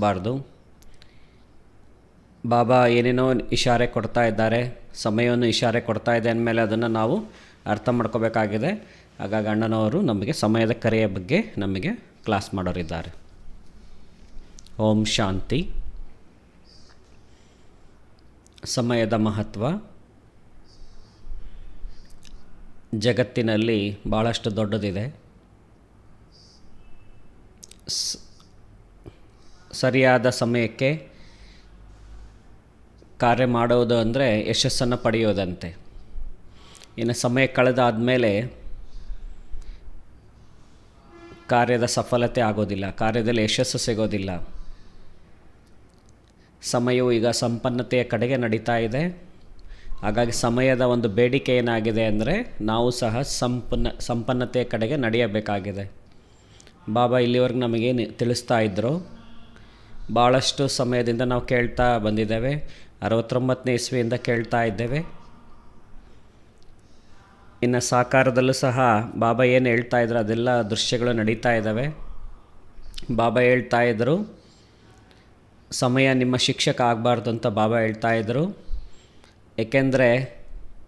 ಬಾರ್ದು ಬಾಬಾ ಏನೇನೋ ಇಶಾರೆ ಕೊಡ್ತಾ ಇದ್ದಾರೆ, ಸಮಯವನ್ನು ಇಶಾರೆ ಕೊಡ್ತಾ ಇದೆ ಅಂದಮೇಲೆ ಅದನ್ನು ನಾವು ಅರ್ಥ ಮಾಡ್ಕೋಬೇಕಾಗಿದೆ. ಹಾಗಾಗಿ ಅಣ್ಣನವರು ನಮಗೆ ಸಮಯದ ಕರೆಯ ಬಗ್ಗೆ ನಮಗೆ ಕ್ಲಾಸ್ ಮಾಡೋರಿದ್ದಾರೆ. ಓಂ ಶಾಂತಿ. ಸಮಯದ ಮಹತ್ವ. ಜಗತ್ತಿನಲ್ಲಿ ಭಾಳಷ್ಟು ದೊಡ್ಡದಿದೆ. ಸರಿಯಾದ ಸಮಯಕ್ಕೆ ಕಾರ್ಯ ಮಾಡೋದು ಅಂದರೆ ಯಶಸ್ಸನ್ನು ಪಡೆಯೋದಂತೆ. ಇನ್ನು ಸಮಯ ಕಳೆದಾದಮೇಲೆ ಕಾರ್ಯದ ಸಫಲತೆ ಆಗೋದಿಲ್ಲ, ಕಾರ್ಯದಲ್ಲಿ ಯಶಸ್ಸು ಸಿಗೋದಿಲ್ಲ. ಸಮಯವು ಈಗ ಸಂಪನ್ನತೆಯ ಕಡೆಗೆ ನಡೀತಾ ಇದೆ. ಹಾಗಾಗಿ ಸಮಯದ ಒಂದು ಬೇಡಿಕೆ ಏನಾಗಿದೆ ಅಂದರೆ ನಾವು ಸಹ ಸಂಪನ್ನ, ಸಂಪನ್ನತೆಯ ಕಡೆಗೆ ನಡೆಯಬೇಕಾಗಿದೆ. ಬಾಬಾ ಇಲ್ಲಿವರೆಗೂ ನಮಗೇನು ತಿಳಿಸ್ತಾ ಇದ್ದರು ಭಾಳಷ್ಟು ಸಮಯದಿಂದ ನಾವು ಕೇಳ್ತಾ ಬಂದಿದ್ದೇವೆ. ಅರವತ್ತೊಂಬತ್ತನೇ ಇಸ್ವಿಯಿಂದ ಕೇಳ್ತಾ ಇದ್ದೇವೆ. ಇನ್ನು ಸಾಕಾರದಲ್ಲೂ ಸಹ ಬಾಬಾ ಏನು ಹೇಳ್ತಾ ಇದ್ರು, ಅದೆಲ್ಲ ದೃಶ್ಯಗಳು ನಡೀತಾ ಇದ್ದಾವೆ. ಬಾಬಾ ಹೇಳ್ತಾ ಇದ್ದರು ಸಮಯ ನಿಮ್ಮ ಶಿಕ್ಷಕ ಆಗಬಾರ್ದು ಅಂತ ಬಾಬಾ ಹೇಳ್ತಾ ಇದ್ದರು ಏಕೆಂದರೆ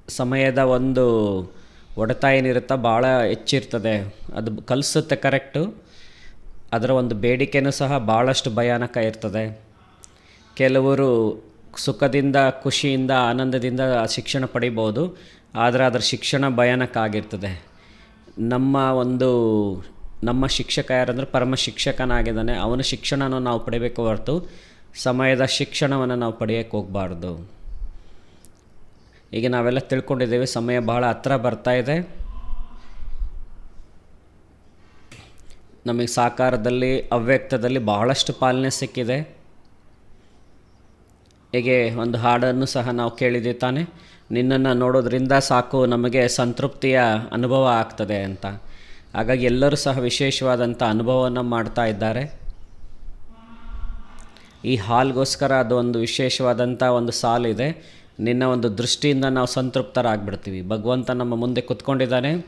ಸಮಯದ ಒಂದು ಒಡೆತ ಏನಿರುತ್ತಾ ಭಾಳ ಹೆಚ್ಚಿರ್ತದೆ. ಅದು ಕಲಿಸುತ್ತೆ ಕರೆಕ್ಟು. ಅದರ ಒಂದು ಬೇಡಿಕೆನೂ ಸಹ ಭಾಳಷ್ಟು ಭಯಾನಕ ಇರ್ತದೆ. ಕೆಲವರು ಸುಖದಿಂದ, ಖುಷಿಯಿಂದ, ಆನಂದದಿಂದ ಶಿಕ್ಷಣ ಪಡಿಬೋದು, ಆದರೆ ಅದರ ಶಿಕ್ಷಣ ಭಯಾನಕ ಆಗಿರ್ತದೆ. ನಮ್ಮ ಒಂದು, ನಮ್ಮ ಶಿಕ್ಷಕ ಯಾರಂದರೆ ಪರಮ ಶಿಕ್ಷಕನಾಗಿದ್ದಾನೆ. ಅವನ ಶಿಕ್ಷಣನ ನಾವು ಪಡಿಬೇಕು ಹೊರತು ಸಮಯದ ಶಿಕ್ಷಣವನ್ನು ನಾವು ಪಡೆಯೋಕ್ಕೆ ಹೋಗಬಾರ್ದು. ಈಗ ನಾವೆಲ್ಲ ತಿಳ್ಕೊಂಡಿದ್ದೇವೆ, ಸಮಯ ಬಹಳ ಹತ್ರ ಬರ್ತಾ ನಮಗೆ ಸಾಕಾರದಲ್ಲಿ, ಅವ್ಯಕ್ತದಲ್ಲಿ ಬಹಳಷ್ಟು ಪಾಲನೆ ಸಿಕ್ಕಿದೆ. ಹೀಗೆ ಒಂದು ಹಾಡನ್ನು ಸಹ ನಾವು ಕೇಳಿದ್ದೀವಿ ತಾನೆ ನಿನ್ನನ್ನು ನೋಡೋದ್ರಿಂದ ಸಾಕು, ನಮಗೆ ಸಂತೃಪ್ತಿಯ ಅನುಭವ ಆಗ್ತದೆ ಅಂತ. ಹಾಗಾಗಿ ಎಲ್ಲರೂ ಸಹ ವಿಶೇಷವಾದಂಥ ಅನುಭವವನ್ನು ಮಾಡ್ತಾ ಇದ್ದಾರೆ. ಈ ಹಾಲ್ಗೋಸ್ಕರ ಅದು ಒಂದು ವಿಶೇಷವಾದಂಥ ಒಂದು ಸಾಲಿದೆ ನಿನ್ನ ಒಂದು ದೃಷ್ಟಿಯಿಂದ ನಾವು ಸಂತೃಪ್ತರಾಗ್ಬಿಡ್ತೀವಿ. ಭಗವಂತ ನಮ್ಮ ಮುಂದೆ ಕುತ್ಕೊಂಡಿದ್ದಾನೆ.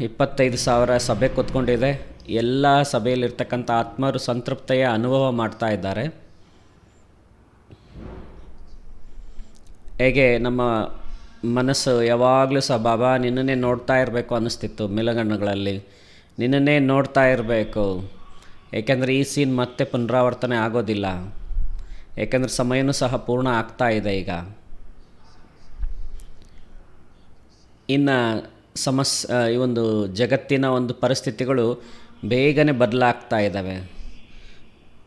ಇಪ್ಪತ್ತೈದು ಸಾವಿರ ಸಭೆ ಕೂತ್ಕೊಂಡಿದೆ. ಎಲ್ಲ ಸಭೆಯಲ್ಲಿರ್ತಕ್ಕಂಥ ಆತ್ಮರು ಸಂತೃಪ್ತಿಯ ಅನುಭವ ಮಾಡ್ತಾ ಇದ್ದಾರೆ. ಹೇಗೆ ನಮ್ಮ ಮನಸ್ಸು ಯಾವಾಗಲೂ ಸಹ, ಬಾಬಾ, ನಿನ್ನನ್ನೇ ನೋಡ್ತಾ ಇರಬೇಕು ಅನ್ನಿಸ್ತಿತ್ತು ಮಿಲಗಣ್ಣುಗಳಲ್ಲಿ. ನಿನ್ನನ್ನೇ ನೋಡ್ತಾ ಇರಬೇಕು. ಏಕೆಂದರೆ ಈ ಸೀನ್ ಮತ್ತೆ ಪುನರಾವರ್ತನೆ ಆಗೋದಿಲ್ಲ. ಏಕೆಂದರೆ ಸಮಯನೂ ಸಹ ಪೂರ್ಣ ಆಗ್ತಾ ಇದೆ ಈಗ. ಇನ್ನು ಸಮಸ್, ಈ ಒಂದು ಜಗತ್ತಿನ ಒಂದು ಪರಿಸ್ಥಿತಿಗಳು ಬೇಗನೆ ಬದಲಾಗ್ತಾ ಇದ್ದಾವೆ.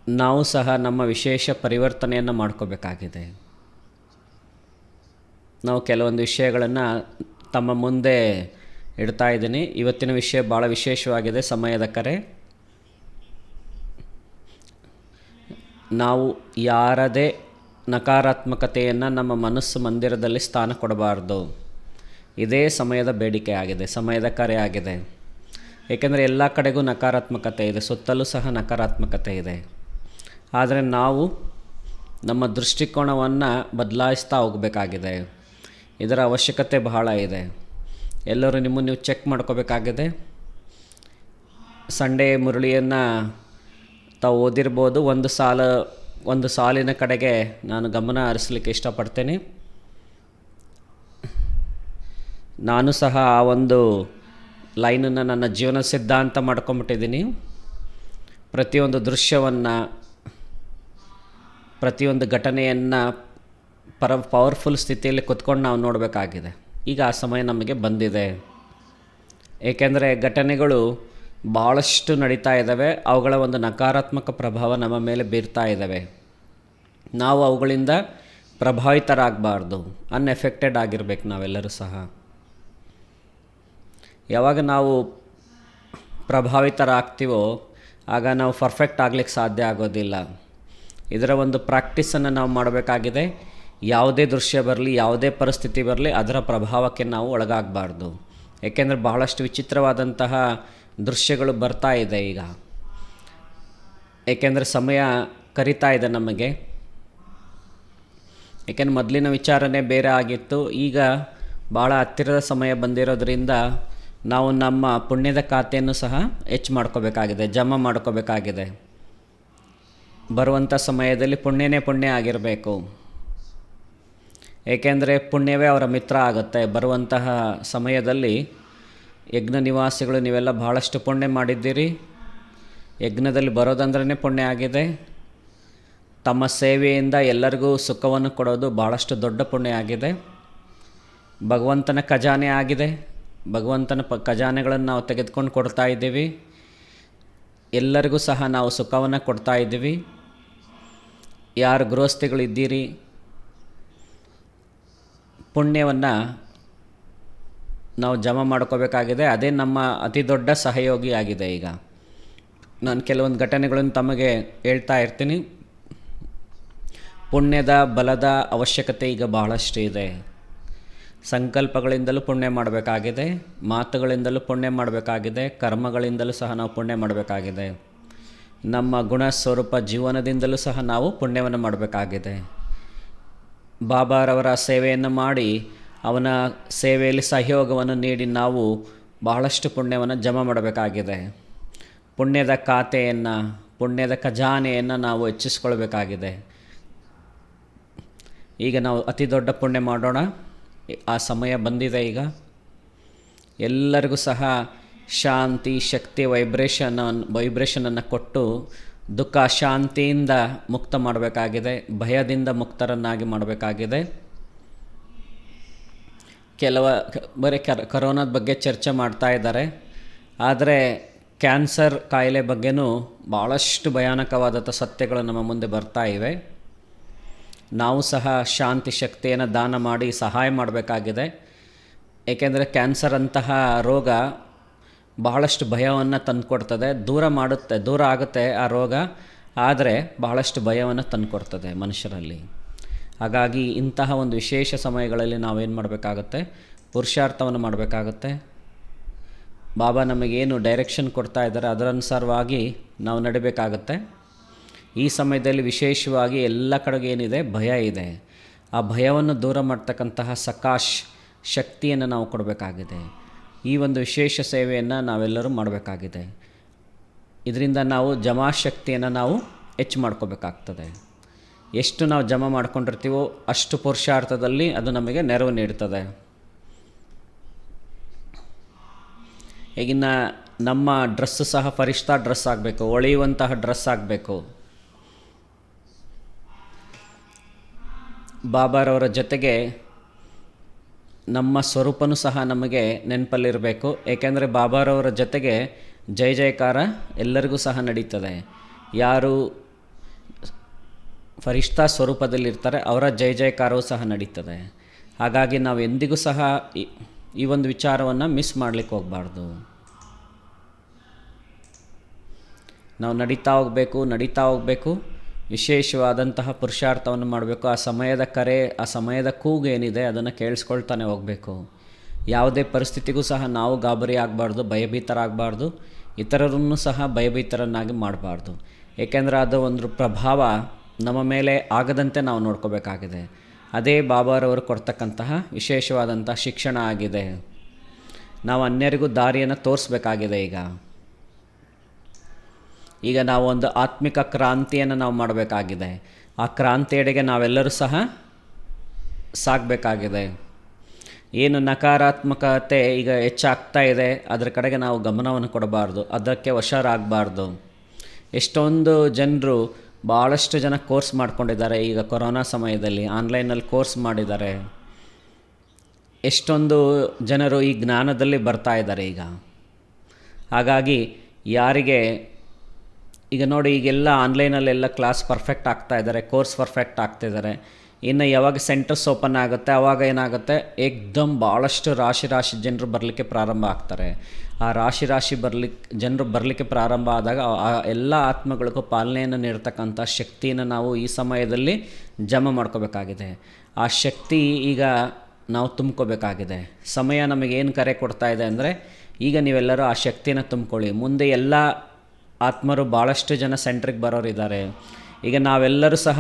ನಾವು ಸಹ ನಮ್ಮ ವಿಶೇಷ ಪರಿವರ್ತನೆಯನ್ನು ಮಾಡ್ಕೋಬೇಕಾಗಿದೆ. ನಾವು ಕೆಲವೊಂದು ವಿಷಯಗಳನ್ನು ತಮ್ಮ ಮುಂದೆ ಇಡ್ತಾ ಇದ್ದೀನಿ. ಇವತ್ತಿನ ವಿಷಯ ಭಾಳ ವಿಶೇಷವಾಗಿದೆ. ಸಮಯದ ಕರೆ. ನಾವು ಯಾರದೇ ನಕಾರಾತ್ಮಕತೆಯನ್ನು ನಮ್ಮ ಮನಸ್ಸು ಮಂದಿರದಲ್ಲಿ ಸ್ಥಾನ ಕೊಡಬಾರ್ದು. ಇದೇ ಸಮಯದ ಬೇಡಿಕೆ ಆಗಿದೆ. ಸಮಯದ ಕರೆ ಆಗಿದೆ. ಏಕೆಂದರೆ ಎಲ್ಲ ಕಡೆಗೂ ನಕಾರಾತ್ಮಕತೆ ಇದೆ, ಸುತ್ತಲೂ ಸಹ ನಕಾರಾತ್ಮಕತೆ ಇದೆ. ಆದರೆ ನಾವು ನಮ್ಮ ದೃಷ್ಟಿಕೋನವನ್ನು ಬದಲಾಯಿಸ್ತಾ ಹೋಗಬೇಕಾಗಿದೆ. ಇದರ ಅವಶ್ಯಕತೆ ಬಹಳ ಇದೆ. ಎಲ್ಲರೂ ನಿಮ್ಮನ್ನು ನೀವು ಚೆಕ್ ಮಾಡ್ಕೋಬೇಕಾಗಿದೆ. ಸಂಡೇ ಮುರಳಿಯನ್ನು ತಾವು ಓದಿರ್ಬೋದು. ಒಂದು ಸಾಲ, ಒಂದು ಸಾಲಿನ ಕಡೆಗೆ ನಾನು ಗಮನ ಹರಿಸ್ಲಿಕ್ಕೆ ಇಷ್ಟಪಡ್ತೇನೆ. ನಾನು ಸಹ ಆ ಒಂದು ಲೈನನ್ನು ನನ್ನ ಜೀವನ ಸಿದ್ಧಾಂತ ಮಾಡ್ಕೊಂಬಿಟ್ಟಿದ್ದೀನಿ. ಪ್ರತಿಯೊಂದು ದೃಶ್ಯವನ್ನು, ಪ್ರತಿಯೊಂದು ಘಟನೆಯನ್ನು ಪರ ಪವರ್ಫುಲ್ ಸ್ಥಿತಿಯಲ್ಲಿ ಕುತ್ಕೊಂಡು ನಾವು ನೋಡಬೇಕಾಗಿದೆ. ಈಗ ಆ ಸಮಯ ನಮಗೆ ಬಂದಿದೆ. ಏಕೆಂದರೆ ಘಟನೆಗಳು ಭಾಳಷ್ಟು ನಡೀತಾ ಇದ್ದಾವೆ. ಅವುಗಳ ಒಂದು ನಕಾರಾತ್ಮಕ ಪ್ರಭಾವ ನಮ್ಮ ಮೇಲೆ ಬೀರ್ತಾ ಇದ್ದಾವೆ. ನಾವು ಅವುಗಳಿಂದ ಪ್ರಭಾವಿತರಾಗಬಾರ್ದು ಅನ್ಎಫೆಕ್ಟೆಡ್ ಆಗಿರ್ಬೇಕು ನಾವೆಲ್ಲರೂ ಸಹ. ಯಾವಾಗ ನಾವು ಪ್ರಭಾವಿತರಾಗ್ತೀವೋ ಆಗ ನಾವು ಪರ್ಫೆಕ್ಟ್ ಆಗ್ಲಿಕ್ಕೆ ಸಾಧ್ಯ ಆಗೋದಿಲ್ಲ. ಇದರ ಒಂದು ಪ್ರಾಕ್ಟೀಸನ್ನು ನಾವು ಮಾಡಬೇಕಾಗಿದೆ. ಯಾವುದೇ ದೃಶ್ಯ ಬರಲಿ, ಯಾವುದೇ ಪರಿಸ್ಥಿತಿ ಬರಲಿ ಅದರ ಪ್ರಭಾವಕ್ಕೆ ನಾವು ಒಳಗಾಗಬಾರ್ದು. ಏಕೆಂದರೆ ಬಹಳಷ್ಟು ವಿಚಿತ್ರವಾದಂತಹ ದೃಶ್ಯಗಳು ಬರ್ತಾ ಇದೆ ಈಗ. ಏಕೆಂದರೆ ಸಮಯ ಕರಿತಾ ಇದೆ ನಮಗೆ. ಏಕೆಂದರೆ ಮೊದಲಿನ ವಿಚಾರನೇ ಬೇರೆ ಆಗಿತ್ತು. ಈಗ ಭಾಳ ಹತ್ತಿರದ ಸಮಯ ಬಂದಿರೋದ್ರಿಂದ ನಾವು ನಮ್ಮ ಪುಣ್ಯದ ಖಾತೆಯನ್ನು ಸಹ ಹೆಚ್ಚು ಮಾಡ್ಕೋಬೇಕಾಗಿದೆ, ಜಮಾ ಮಾಡ್ಕೋಬೇಕಾಗಿದೆ. ಬರುವಂಥ ಸಮಯದಲ್ಲಿ ಪುಣ್ಯನೇ ಪುಣ್ಯ ಆಗಿರಬೇಕು. ಏಕೆಂದರೆ ಪುಣ್ಯವೇ ಅವರ ಮಿತ್ರ ಆಗುತ್ತೆ. ಬರುವಂತಹ ಸಮಯದಲ್ಲಿ ಯಜ್ಞ ನಿವಾಸಿಗಳು ನೀವೆಲ್ಲ ಬಹಳಷ್ಟು ಪುಣ್ಯ ಮಾಡಿದ್ದೀರಿ. ಯಜ್ಞದಲ್ಲಿ ಬರೋದಂದ್ರೇ ಪುಣ್ಯ ಆಗಿದೆ. ತಮ್ಮ ಸೇವೆಯಿಂದ ಎಲ್ಲರಿಗೂ ಸುಖವನ್ನು ಕೊಡೋದು ಭಾಳಷ್ಟು ದೊಡ್ಡ ಪುಣ್ಯ ಆಗಿದೆ. ಭಗವಂತನ ಖಜಾನೆ ಆಗಿದೆ. ಭಗವಂತನ ಪ ಖಜಾನೆಗಳನ್ನು ನಾವು ತೆಗೆದುಕೊಂಡು ಕೊಡ್ತಾ ಇದ್ದೀವಿ. ಎಲ್ಲರಿಗೂ ಸಹ ನಾವು ಸುಖವನ್ನು ಕೊಡ್ತಾ ಇದ್ದೀವಿ. ಯಾರು ಗೃಹಸ್ಥಿಗಳಿದ್ದೀರಿ ಪುಣ್ಯವನ್ನು ನಾವು ಜಮಾ ಮಾಡ್ಕೋಬೇಕಾಗಿದೆ. ಅದೇ ನಮ್ಮ ಅತಿ ದೊಡ್ಡ ಸಹಯೋಗಿ ಆಗಿದೆ ಈಗ. ನಾನು ಕೆಲವೊಂದು ಘಟನೆಗಳನ್ನು ತಮಗೆ ಹೇಳ್ತಾ ಇರ್ತೀನಿ. ಪುಣ್ಯದ ಬಲದ ಅವಶ್ಯಕತೆ ಈಗ ಬಹಳಷ್ಟು ಇದೆ. ಸಂಕಲ್ಪಗಳಿಂದಲೂ ಪುಣ್ಯ ಮಾಡಬೇಕಾಗಿದೆ, ಮಾತುಗಳಿಂದಲೂ ಪುಣ್ಯ ಮಾಡಬೇಕಾಗಿದೆ, ಕರ್ಮಗಳಿಂದಲೂ ಸಹ ನಾವು ಪುಣ್ಯ ಮಾಡಬೇಕಾಗಿದೆ. ನಮ್ಮ ಗುಣ ಸ್ವರೂಪ ಜೀವನದಿಂದಲೂ ಸಹ ನಾವು ಪುಣ್ಯವನ್ನು ಮಾಡಬೇಕಾಗಿದೆ. ಬಾಬಾರವರ ಸೇವೆಯನ್ನು ಮಾಡಿ ಅವನ ಸೇವೆಯಲ್ಲಿ ಸಹಯೋಗವನ್ನು ನೀಡಿ ನಾವು ಬಹಳಷ್ಟು ಪುಣ್ಯವನ್ನು ಜಮಾ ಮಾಡಬೇಕಾಗಿದೆ. ಪುಣ್ಯದ ಖಾತೆಯನ್ನು, ಪುಣ್ಯದ ಖಜಾನೆಯನ್ನು ನಾವು ಹೆಚ್ಚಿಸ್ಕೊಳ್ಬೇಕಾಗಿದೆ. ಈಗ ನಾವು ಅತಿ ದೊಡ್ಡ ಪುಣ್ಯ ಮಾಡೋಣ. ಆ ಸಮಯ ಬಂದಿದೆ ಈಗ. ಎಲ್ಲರಿಗೂ ಸಹ ಶಾಂತಿ, ಶಕ್ತಿ ವೈಬ್ರೇಷನ್ ವೈಬ್ರೇಷನನ್ನು ಕೊಟ್ಟು ದುಃಖ, ಶಾಂತಿಯಿಂದ ಮುಕ್ತ ಮಾಡಬೇಕಾಗಿದೆ, ಭಯದಿಂದ ಮುಕ್ತರನ್ನಾಗಿ ಮಾಡಬೇಕಾಗಿದೆ. ಕೆಲವ, ಬರೀ ಕರ್, ಕರೋನಾದ ಬಗ್ಗೆ ಚರ್ಚೆ ಮಾಡ್ತಾ ಇದ್ದಾರೆ. ಆದರೆ ಕ್ಯಾನ್ಸರ್ ಕಾಯಿಲೆ ಬಗ್ಗೆನೂ ಭಾಳಷ್ಟು ಭಯಾನಕವಾದಂಥ ಸತ್ಯಗಳು ನಮ್ಮ ಮುಂದೆ ಬರ್ತಾ ಇವೆ. ನಾವು ಸಹ ಶಾಂತಿ ಶಕ್ತಿಯನ್ನು ದಾನ ಮಾಡಿ ಸಹಾಯ ಮಾಡಬೇಕಾಗಿದೆ. ಏಕೆಂದರೆ ಕ್ಯಾನ್ಸರ್ ಅಂತಹ ರೋಗ ಬಹಳಷ್ಟು ಭಯವನ್ನು ತಂದುಕೊಡ್ತದೆ. ದೂರ ಮಾಡುತ್ತೆ, ದೂರ ಆಗುತ್ತೆ ಆ ರೋಗ. ಆದರೆ ಬಹಳಷ್ಟು ಭಯವನ್ನು ತಂದುಕೊಡ್ತದೆ ಮನುಷ್ಯರಲ್ಲಿ. ಹಾಗಾಗಿ ಇಂತಹ ಒಂದು ವಿಶೇಷ ಸಮಯಗಳಲ್ಲಿ ನಾವೇನು ಮಾಡಬೇಕಾಗುತ್ತೆ? ಪುರುಷಾರ್ಥವನ್ನು ಮಾಡಬೇಕಾಗುತ್ತೆ. ಬಾಬಾ ನಮಗೇನು ಡೈರೆಕ್ಷನ್ ಕೊಡ್ತಾ ಇದ್ದಾರೆ ಅದರನುಸಾರವಾಗಿ ನಾವು ನಡಿಬೇಕಾಗತ್ತೆ. ಈ ಸಮಯದಲ್ಲಿ ವಿಶೇಷವಾಗಿ ಎಲ್ಲ ಕಡೆಗೆ ಏನಿದೆ? ಭಯ ಇದೆ. ಆ ಭಯವನ್ನು ದೂರ ಮಾಡ್ತಕ್ಕಂತಹ ಸಕಾಶ್ ಶಕ್ತಿಯನ್ನು ನಾವು ಕೊಡಬೇಕಾಗಿದೆ. ಈ ಒಂದು ವಿಶೇಷ ಸೇವೆಯನ್ನು ನಾವೆಲ್ಲರೂ ಮಾಡಬೇಕಾಗಿದೆ. ಇದರಿಂದ ನಾವು ಜಮಾ ಶಕ್ತಿಯನ್ನು ನಾವು ಹೆಚ್ಚು ಮಾಡ್ಕೋಬೇಕಾಗ್ತದೆ. ಎಷ್ಟು ನಾವು ಜಮಾ ಮಾಡ್ಕೊಂಡಿರ್ತೀವೋ ಅಷ್ಟು ಪುರುಷಾರ್ಥದಲ್ಲಿ ಅದು ನಮಗೆ ನೆರವು ನೀಡ್ತದೆ. ಈಗಿನ ನಮ್ಮ ಡ್ರೆಸ್ಸು ಸಹ ಫರಿಷ್ಠ ಡ್ರೆಸ್ ಆಗಬೇಕು, ಹೊಳೆಯುವಂತಹ ಡ್ರೆಸ್ ಆಗಬೇಕು. ಬಾಬಾರವರ ಜೊತೆಗೆ ನಮ್ಮ ಸ್ವರೂಪನೂ ಸಹ ನಮಗೆ ನೆನಪಲ್ಲಿರಬೇಕು. ಏಕೆಂದರೆ ಬಾಬಾರವರ ಜೊತೆಗೆ ಜಯ ಜಯಕಾರ ಎಲ್ಲರಿಗೂ ಸಹ ನಡೀತದೆ. ಯಾರು ಫರಿಷ್ಠಾ ಸ್ವರೂಪದಲ್ಲಿರ್ತಾರೆ, ಅವರ ಜಯ ಜಯಕಾರವೂ ಸಹ ನಡೀತದೆ. ಹಾಗಾಗಿ ನಾವು ಎಂದಿಗೂ ಸಹ ಈ ಒಂದು ವಿಚಾರವನ್ನು ಮಿಸ್ ಮಾಡಲಿಕ್ಕೆ ಹೋಗಬಾರ್ದು. ನಾವು ನಡೀತಾ ಹೋಗಬೇಕು ನಡೀತಾ ಹೋಗಬೇಕು. ವಿಶೇಷವಾದಂತಹ ಪುರುಷಾರ್ಥವನ್ನು ಮಾಡಬೇಕು. ಆ ಸಮಯದ ಕರೆ, ಆ ಸಮಯದ ಕೂಗು ಏನಿದೆ ಅದನ್ನು ಕೇಳಿಸ್ಕೊಳ್ತಾನೆ ಹೋಗಬೇಕು. ಯಾವುದೇ ಪರಿಸ್ಥಿತಿಗೂ ಸಹ ನಾವು ಗಾಬರಿ ಆಗಬಾರ್ದು, ಭಯಭೀತರಾಗಬಾರ್ದು. ಇತರರನ್ನು ಸಹ ಭಯಭೀತರನ್ನಾಗಿ ಮಾಡಬಾರ್ದು. ಏಕೆಂದರೆ ಅದು ಒಂದು ಪ್ರಭಾವ ನಮ್ಮ ಮೇಲೆ ಆಗದಂತೆ ನಾವು ನೋಡ್ಕೋಬೇಕಾಗಿದೆ. ಅದೇ ಬಾಬಾರವರು ಕೊಡ್ತಕ್ಕಂತಹ ವಿಶೇಷವಾದಂತಹ ಶಿಕ್ಷಣ ಆಗಿದೆ. ನಾವು ಅನ್ಯರಿಗೂ ದಾರಿಯನ್ನು ತೋರಿಸ್ಬೇಕಾಗಿದೆ ಈಗ. ಈಗ ನಾವು ಒಂದು ಆತ್ಮಿಕ ಕ್ರಾಂತಿಯನ್ನು ನಾವು ಮಾಡಬೇಕಾಗಿದೆ. ಆ ಕ್ರಾಂತಿಯೆಡೆಗೆ ನಾವೆಲ್ಲರೂ ಸಹ ಸಾಗಬೇಕಾಗಿದೆ. ಏನು ನಕಾರಾತ್ಮಕತೆ ಈಗ ಹೆಚ್ಚಾಗ್ತಾ ಇದೆ, ಅದರ ಕಡೆಗೆ ನಾವು ಗಮನವನ್ನು ಕೊಡಬಾರ್ದು. ಅದಕ್ಕೆ ವಶರಾಗಬಾರ್ದು ಎಷ್ಟೊಂದು ಜನರು ಭಾಳಷ್ಟು ಜನ ಕೋರ್ಸ್ ಮಾಡ್ಕೊಂಡಿದ್ದಾರೆ ಈಗ ಕೊರೋನಾ ಸಮಯದಲ್ಲಿ, ಆನ್ಲೈನಲ್ಲಿ ಕೋರ್ಸ್ ಮಾಡಿದ್ದಾರೆ. ಎಷ್ಟೊಂದು ಜನರು ಈ ಜ್ಞಾನದಲ್ಲಿ ಬರ್ತಾ ಇದ್ದಾರೆ ಈಗ. ಹಾಗಾಗಿ ಯಾರಿಗೆ ಈಗ ನೋಡಿ, ಈಗೆಲ್ಲ ಆನ್ಲೈನಲ್ಲೆಲ್ಲ ಕ್ಲಾಸ್ ಪರ್ಫೆಕ್ಟ್ ಆಗ್ತಾ ಇದ್ದಾರೆ ಕೋರ್ಸ್ ಪರ್ಫೆಕ್ಟ್ ಆಗ್ತಿದ್ದಾರೆ ಇನ್ನು ಯಾವಾಗ ಸೆಂಟರ್ಸ್ ಓಪನ್ ಆಗುತ್ತೆ ಆವಾಗ ಏನಾಗುತ್ತೆ? ಏಕ್ದಮ್ ಭಾಳಷ್ಟು ರಾಶಿ ರಾಶಿ ಜನರು ಬರಲಿಕ್ಕೆ ಪ್ರಾರಂಭ ಆಗ್ತಾರೆ. ಆ ರಾಶಿ ರಾಶಿ ಬರ್ಲಿಕ್ಕೆ ಜನರು ಬರಲಿಕ್ಕೆ ಪ್ರಾರಂಭ ಆದಾಗ ಆ ಎಲ್ಲ ಆತ್ಮಗಳಿಗೂ ಪಾಲನೆಯನ್ನು ನೀಡ್ತಕ್ಕಂಥ ಶಕ್ತಿಯನ್ನು ನಾವು ಈ ಸಮಯದಲ್ಲಿ ಜಮಾ ಮಾಡ್ಕೋಬೇಕಾಗಿದೆ. ಆ ಶಕ್ತಿ ಈಗ ನಾವು ತುಂಬ್ಕೋಬೇಕಾಗಿದೆ. ಸಮಯ ನಮಗೇನು ಕರೆ ಕೊಡ್ತಾ ಇದೆ ಅಂದರೆ, ಈಗ ನೀವೆಲ್ಲರೂ ಆ ಶಕ್ತಿನ ತುಂಬ್ಕೊಳ್ಳಿ. ಮುಂದೆ ಎಲ್ಲ ಆತ್ಮರು ಭಾಳಷ್ಟು ಜನ ಸೆಂಟ್ರಿಗೆ ಬರೋರಿದ್ದಾರೆ. ಈಗ ನಾವೆಲ್ಲರೂ ಸಹ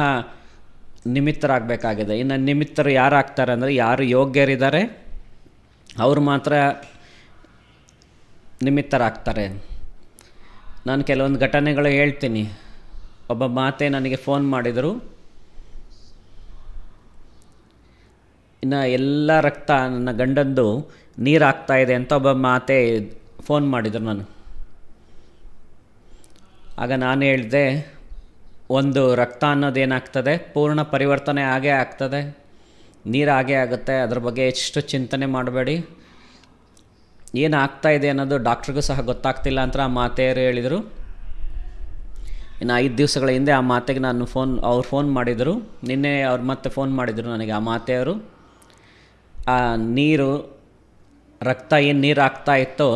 ನಿಮಿತ್ತರಾಗಬೇಕಾಗಿದೆ. ಇನ್ನು ನಿಮಿತ್ತರು ಯಾರು ಆಗ್ತಾರೆ ಅಂದರೆ ಯಾರು ಯೋಗ್ಯರಿದ್ದಾರೆ, ಅವರು ಮಾತ್ರ ನಿಮಿತ್ತರಾಗ್ತಾರೆ. ನಾನು ಕೆಲವೊಂದು ಘಟನೆಗಳು ಹೇಳ್ತೀನಿ. ಒಬ್ಬ ಮಾತೆ ನನಗೆ ಫೋನ್ ಮಾಡಿದರು. ಇನ್ನು ಎಲ್ಲ ರಕ್ತ ನನ್ನ ಗಂಡಂದು ನೀರು ಆಗ್ತಾಯಿದೆ ಅಂತ ಒಬ್ಬ ಮಾತೆ ಫೋನ್ ಮಾಡಿದರು ನಾನು. ಆಗ ನಾನು ಹೇಳಿದೆ, ಒಂದು ರಕ್ತ ಅನ್ನೋದೇನಾಗ್ತದೆ ಪೂರ್ಣ ಪರಿವರ್ತನೆ ಆಗೇ ಆಗ್ತದೆ. ನೀರು ಆಗೇ ಆಗುತ್ತೆ. ಅದ್ರ ಬಗ್ಗೆ ಎಷ್ಟು ಚಿಂತನೆ ಮಾಡಬೇಡಿ. ಏನು ಇದೆ ಅನ್ನೋದು ಡಾಕ್ಟ್ರಿಗೂ ಸಹ ಗೊತ್ತಾಗ್ತಿಲ್ಲ ಅಂತ ಆ ಮಾತೆಯರು ಹೇಳಿದರು. ಇನ್ನು ಐದು ದಿವಸಗಳ ಹಿಂದೆ ಆ ಮಾತೆಗೆ ನಾನು ಫೋನ್, ಅವ್ರು ಫೋನ್ ಮಾಡಿದರು. ನಿನ್ನೆ ಅವ್ರು ಮತ್ತೆ ಫೋನ್ ಮಾಡಿದರು ನನಗೆ ಆ ಮಾತೆಯವರು. ಆ ನೀರು, ರಕ್ತ ಏನು ನೀರು ಆಗ್ತಾ ಇತ್ತೋ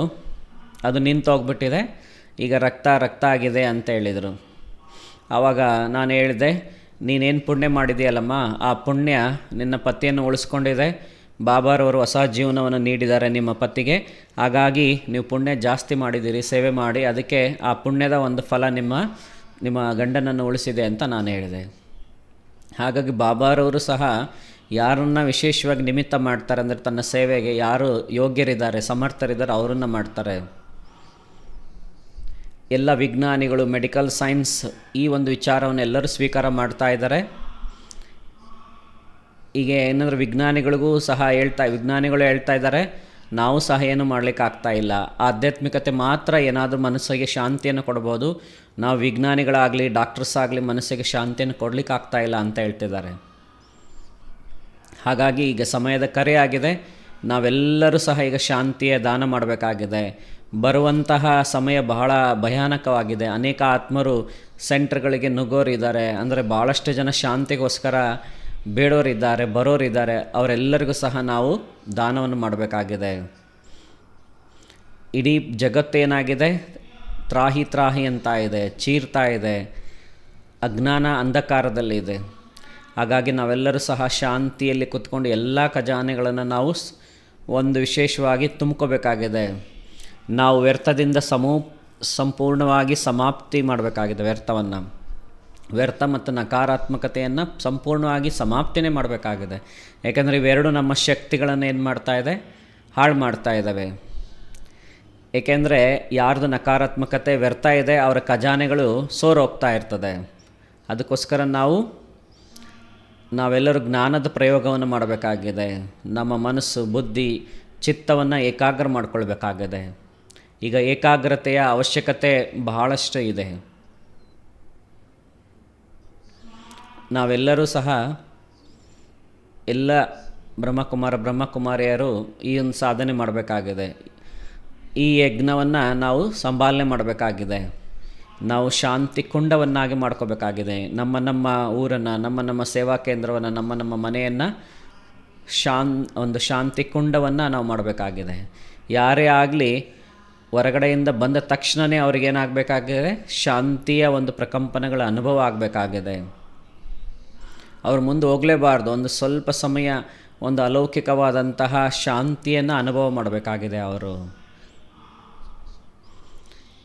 ಅದು ನಿಂತು ಹೋಗ್ಬಿಟ್ಟಿದೆ ಈಗ ರಕ್ತ ರಕ್ತ ಆಗಿದೆ ಅಂತ ಹೇಳಿದರು. ಆವಾಗ ನಾನು ಹೇಳಿದೆ, ನೀನೇನು ಪುಣ್ಯ ಮಾಡಿದೆಯಲ್ಲಮ್ಮ ಆ ಪುಣ್ಯ ನಿನ್ನ ಪತಿಯನ್ನು ಉಳಿಸ್ಕೊಂಡಿದೆ. ಬಾಬಾರವರು ಹೊಸ ಜೀವನವನ್ನು ನೀಡಿದ್ದಾರೆ ನಿಮ್ಮ ಪತಿಗೆ. ಹಾಗಾಗಿ ನೀವು ಪುಣ್ಯ ಜಾಸ್ತಿ ಮಾಡಿದ್ದೀರಿ, ಸೇವೆ ಮಾಡಿ. ಅದಕ್ಕೆ ಆ ಪುಣ್ಯದ ಒಂದು ಫಲ ನಿಮ್ಮ ನಿಮ್ಮ ಗಂಡನನ್ನು ಉಳಿಸಿದೆ ಅಂತ ನಾನು ಹೇಳಿದೆ. ಹಾಗಾಗಿ ಬಾಬಾರವರು ಸಹ ಯಾರನ್ನ ವಿಶೇಷವಾಗಿ ನಿಮಿತ್ತ ಮಾಡ್ತಾರೆ ಅಂದರೆ ತನ್ನ ಸೇವೆಗೆ ಯಾರು ಯೋಗ್ಯರಿದ್ದಾರೆ, ಸಮರ್ಥರಿದ್ದಾರೆ, ಅವರನ್ನು ಮಾಡ್ತಾರೆ. ಎಲ್ಲ ವಿಜ್ಞಾನಿಗಳು ಮೆಡಿಕಲ್ ಸೈನ್ಸ್ ಈ ಒಂದು ವಿಚಾರವನ್ನು ಎಲ್ಲರೂ ಸ್ವೀಕಾರ ಮಾಡ್ತಾ ಇದ್ದಾರೆ. ಈಗ ಏನಂದ್ರೆ ವಿಜ್ಞಾನಿಗಳಿಗೂ ಸಹ ಹೇಳ್ತಾ, ವಿಜ್ಞಾನಿಗಳು ಹೇಳ್ತಾ ಇದ್ದಾರೆ, ನಾವು ಸಹ ಏನು ಮಾಡ್ಲಿಕ್ಕೆ ಆಗ್ತಾ ಇಲ್ಲ. ಆಧ್ಯಾತ್ಮಿಕತೆ ಮಾತ್ರ ಏನಾದರೂ ಮನಸ್ಸಿಗೆ ಶಾಂತಿಯನ್ನು ಕೊಡ್ಬೋದು. ನಾವು ವಿಜ್ಞಾನಿಗಳಾಗಲಿ ಡಾಕ್ಟರ್ಸ್ ಆಗಲಿ ಮನಸ್ಸಿಗೆ ಶಾಂತಿಯನ್ನು ಕೊಡ್ಲಿಕ್ಕೆ ಆಗ್ತಾ ಇಲ್ಲ ಅಂತ ಹೇಳ್ತಿದ್ದಾರೆ. ಹಾಗಾಗಿ ಈಗ ಸಮಯದ ಕರೆ ಆಗಿದೆ. ನಾವೆಲ್ಲರೂ ಸಹ ಈಗ ಶಾಂತಿಯ ದಾನ ಮಾಡಬೇಕಾಗಿದೆ. ಬರುವಂತಹ ಸಮಯ ಬಹಳ ಭಯಾನಕವಾಗಿದೆ. ಅನೇಕ ಆತ್ಮರು ಸೆಂಟ್ರ್ಗಳಿಗೆ ನುಗ್ಗೋರಿದ್ದಾರೆ. ಅಂದರೆ ಭಾಳಷ್ಟು ಜನ ಶಾಂತಿಗೋಸ್ಕರ ಬೇಡೋರಿದ್ದಾರೆ, ಬರೋರಿದ್ದಾರೆ. ಅವರೆಲ್ಲರಿಗೂ ಸಹ ನಾವು ದಾನವನ್ನು ಮಾಡಬೇಕಾಗಿದೆ. ಇಡೀ ಜಗತ್ತೇನಾಗಿದೆ? ತ್ರಾಹಿ ತ್ರಾಹಿ ಅಂತ ಇದೆ, ಚೀರ್ತಾ ಇದೆ, ಅಜ್ಞಾನ ಅಂಧಕಾರದಲ್ಲಿದೆ. ಹಾಗಾಗಿ ನಾವೆಲ್ಲರೂ ಸಹ ಶಾಂತಿಯಲ್ಲಿ ಕುತ್ಕೊಂಡು ಎಲ್ಲ ಖಜಾನೆಗಳನ್ನು ನಾವು ಒಂದು ವಿಶೇಷವಾಗಿ ತುಂಬ್ಕೋಬೇಕಾಗಿದೆ. ನಾವು ವ್ಯರ್ಥದಿಂದ ಸಮೂ ಸಂಪೂರ್ಣವಾಗಿ ಸಮಾಪ್ತಿ ಮಾಡಬೇಕಾಗಿದೆ ವ್ಯರ್ಥವನ್ನು. ವ್ಯರ್ಥ ಮತ್ತು ನಕಾರಾತ್ಮಕತೆಯನ್ನು ಸಂಪೂರ್ಣವಾಗಿ ಸಮಾಪ್ತಿನೇ ಮಾಡಬೇಕಾಗಿದೆ. ಯಾಕಂದರೆ ಇವೆರಡು ನಮ್ಮ ಶಕ್ತಿಗಳನ್ನು ಏನು ಮಾಡ್ತಾ ಇದೆ? ಹಾಳು ಮಾಡ್ತಾ ಇದ್ದಾವೆ ಏಕೆಂದರೆ ಯಾರ್ದು ನಕಾರಾತ್ಮಕತೆ, ವ್ಯರ್ಥ ಇದೆ, ಅವರ ಖಜಾನೆಗಳು ಸೋರೋಗ್ತಾ ಇರ್ತದೆ. ಅದಕ್ಕೋಸ್ಕರ ನಾವು, ನಾವೆಲ್ಲರೂ ಜ್ಞಾನದ ಪ್ರಯೋಗವನ್ನು ಮಾಡಬೇಕಾಗಿದೆ. ನಮ್ಮ ಮನಸ್ಸು, ಬುದ್ಧಿ, ಚಿತ್ತವನ್ನು ಏಕಾಗ್ರ ಮಾಡ್ಕೊಳ್ಬೇಕಾಗಿದೆ. ಈಗ ಏಕಾಗ್ರತೆಯ ಅವಶ್ಯಕತೆ ಬಹಳಷ್ಟು ಇದೆ. ನಾವೆಲ್ಲರೂ ಸಹ ಎಲ್ಲ ಬ್ರಹ್ಮಕುಮಾರ, ಬ್ರಹ್ಮಕುಮಾರಿಯರು ಈ ಒಂದು ಸಾಧನೆ ಮಾಡಬೇಕಾಗಿದೆ. ಈ ಯಜ್ಞವನ್ನು ನಾವು ಸಂಭಾಲನೆ ಮಾಡಬೇಕಾಗಿದೆ. ನಾವು ಶಾಂತಿ ಕುಂಡವನ್ನಾಗಿ ಮಾಡ್ಕೋಬೇಕಾಗಿದೆ. ನಮ್ಮ ನಮ್ಮ ಊರನ್ನು, ನಮ್ಮ ನಮ್ಮ ಸೇವಾ ಕೇಂದ್ರವನ್ನು, ನಮ್ಮ ನಮ್ಮ ಮನೆಯನ್ನು ಶಾನ್, ಒಂದು ಶಾಂತಿ ಕುಂಡವನ್ನು ನಾವು ಮಾಡಬೇಕಾಗಿದೆ. ಯಾರೇ ಆಗಲಿ ಹೊರಗಡೆಯಿಂದ ಬಂದ ತಕ್ಷಣವೇ ಅವ್ರಿಗೇನಾಗಬೇಕಾಗಿದೆ ಶಾಂತಿಯ ಒಂದು ಪ್ರಕಂಪನಗಳ ಅನುಭವ ಆಗಬೇಕಾಗಿದೆ. ಅವ್ರು ಮುಂದೆ ಹೋಗಲೇಬಾರ್ದು. ಒಂದು ಸ್ವಲ್ಪ ಸಮಯ, ಒಂದು ಅಲೌಕಿಕವಾದಂತಹ ಶಾಂತಿಯನ್ನು ಅನುಭವ ಮಾಡಬೇಕಾಗಿದೆ ಅವರು.